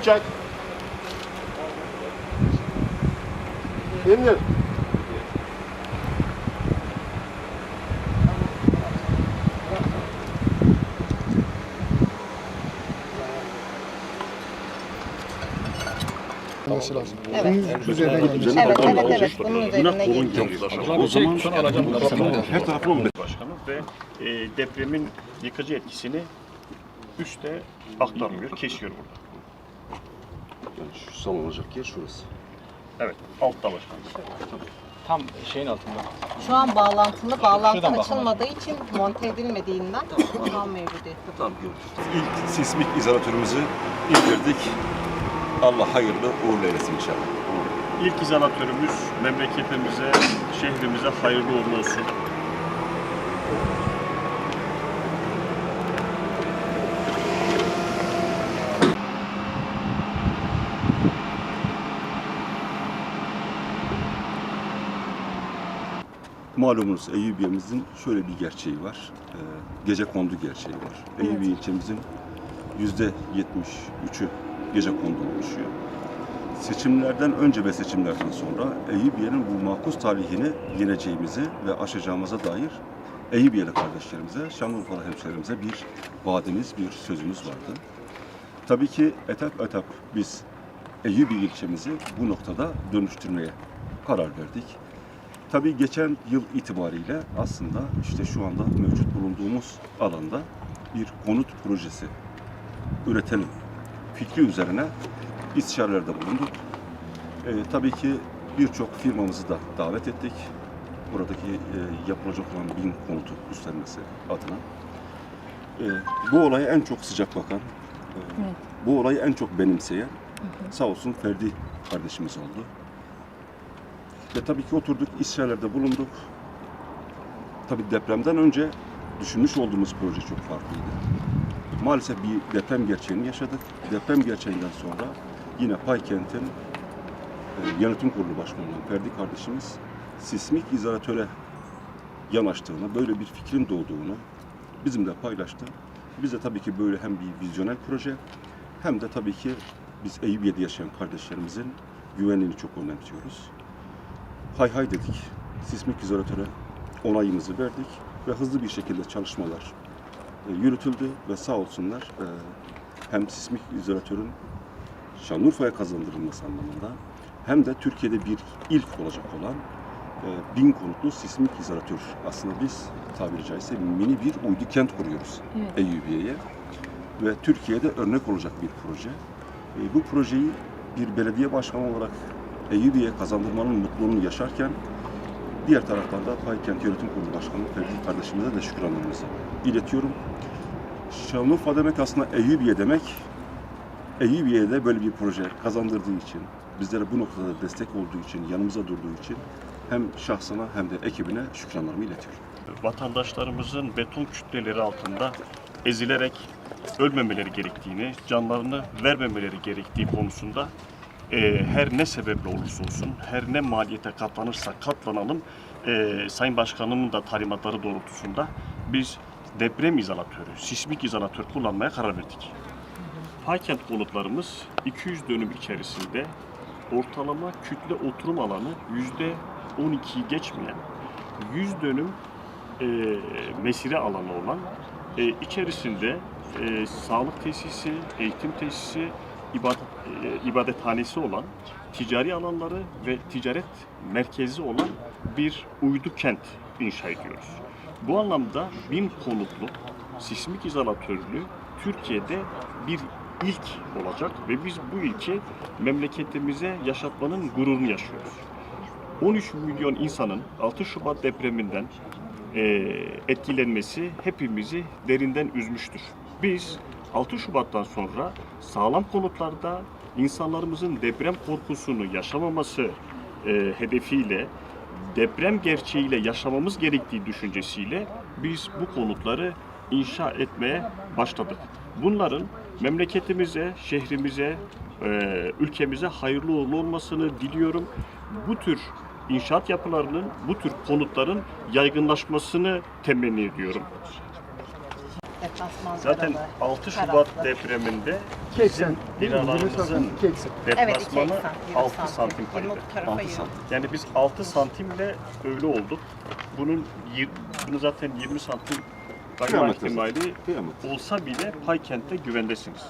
çek. İndir. Olması lazım. Evet. Üzerine gelmiş. Evet, evet, evet. Bunun üzerine geliyor. O zaman Her tarafını mı? başkanı ve e, depremin yıkıcı etkisini üste aktarmıyor, kesiyor burada. Yani şu sallanacak yer şurası. Evet, altta başkanım. Tam şeyin altında. Şu an bağlantılı, bağlantı Şuradan bakalım. açılmadığı için monte edilmediğinden şu an mevcudiyette. Tamam görüşürüz. İlk sismik izolatörümüzü indirdik. Allah hayırlı uğurlu eylesin inşallah. İlk izolatörümüz memleketimize, şehrimize hayırlı uğurlu olsun. Malumunuz Eyyubiye'mizin şöyle bir gerçeği var. Ee, gece kondu gerçeği var. Eyyubiye ilçemizin yüzde 73'ü gece kondu oluşuyor. Seçimlerden önce ve seçimlerden sonra Eyyubiye'nin bu makus talihini yeneceğimizi ve aşacağımıza dair Eyyubiyeli kardeşlerimize, Şanlıurfalı hemşehrilerimize bir vaadimiz, bir sözümüz vardı. Tabii ki etap etap biz Eyyubi ilçemizi bu noktada dönüştürmeye karar verdik. Tabii geçen yıl itibariyle aslında işte şu anda mevcut bulunduğumuz alanda bir konut projesi üretelim fikri üzerine istişarelerde bulunduk. Ee, tabii ki birçok firmamızı da davet ettik. Buradaki e, yapılacak olan bin konutu üstlenmesi adına. Ee, bu olaya en çok sıcak bakan, e, bu olayı en çok benimseyen sağ olsun Ferdi kardeşimiz oldu. Ve tabii ki oturduk, istişarelerde bulunduk. Tabii depremden önce düşünmüş olduğumuz proje çok farklıydı. Maalesef bir deprem gerçeğini yaşadık. Deprem gerçeğinden sonra yine Paykent'in e, yönetim kurulu başkanı olan Ferdi kardeşimiz sismik izolatöre yanaştığını, böyle bir fikrin doğduğunu bizimle paylaştı. Biz de tabii ki böyle hem bir vizyoner proje hem de tabii ki biz Eyüpiye'de yaşayan kardeşlerimizin güvenliğini çok önemsiyoruz. Hay hay dedik. Sismik izolatöre onayımızı verdik ve hızlı bir şekilde çalışmalar e, yürütüldü ve sağ olsunlar e, hem sismik izolatörün Şanlıurfa'ya kazandırılması anlamında hem de Türkiye'de bir ilk olacak olan e, bin konutlu sismik izolatör. Aslında biz tabiri caizse mini bir uydu kent kuruyoruz Eyyubiye'ye ve Türkiye'de örnek olacak bir proje. Bu projeyi bir belediye başkanı olarak Eyyubiye'ye kazandırmanın mutluluğunu yaşarken diğer taraftan da Paykent Yönetim Kurulu Başkanı Ferdi kardeşimize de şükranlarımızı iletiyorum. Şanlıurfa demek aslında Eyyubiye demek. Eyyubiye'ye de böyle bir proje kazandırdığı için, bizlere bu noktada destek olduğu için, yanımıza durduğu için hem şahsına hem de ekibine şükranlarımı iletiyorum. Vatandaşlarımızın beton kütleleri altında ezilerek ölmemeleri gerektiğini, canlarını vermemeleri gerektiği konusunda e, her ne sebeple olursa olsun, her ne maliyete katlanırsa katlanalım, e, Sayın Başkanımın da talimatları doğrultusunda biz deprem izolatörü, sismik izolatör kullanmaya karar verdik. Paykent konutlarımız 200 dönüm içerisinde ortalama kütle oturum alanı yüzde 12'yi geçmeyen 100 dönüm e, mesire alanı olan e, içerisinde e, sağlık tesisi, eğitim tesisi, ibadet, e, ibadethanesi olan ticari alanları ve ticaret merkezi olan bir uydu kent inşa ediyoruz. Bu anlamda bin konutlu sismik izolatörlü Türkiye'de bir ilk olacak ve biz bu ilki memleketimize yaşatmanın gururunu yaşıyoruz. 13 milyon insanın 6 Şubat depreminden eee, etkilenmesi hepimizi derinden üzmüştür. Biz 6 Şubat'tan sonra sağlam konutlarda insanlarımızın deprem korkusunu yaşamaması eee, hedefiyle deprem gerçeğiyle yaşamamız gerektiği düşüncesiyle biz bu konutları inşa etmeye başladık. Bunların memleketimize, şehrimize, eee, ülkemize hayırlı uğurlu olmasını diliyorum. Bu tür inşaat yapılarının, bu tür konutların yaygınlaşmasını temenni ediyorum. Deplasman Zaten zaralı, 6 Şubat taraflı. depreminde İki eksen. değil mi? Yirmi binalarımızın santim, iki eksen. Evet, iki deplasmanı eksen, yirmi 6 santim tarafa 6 yirmi. santim. Yani biz 6 santimle öyle olduk. Bunun yir- bunu zaten 20 santim kayma Kıyamet ihtimali olsa bile Paykent'te güvendesiniz.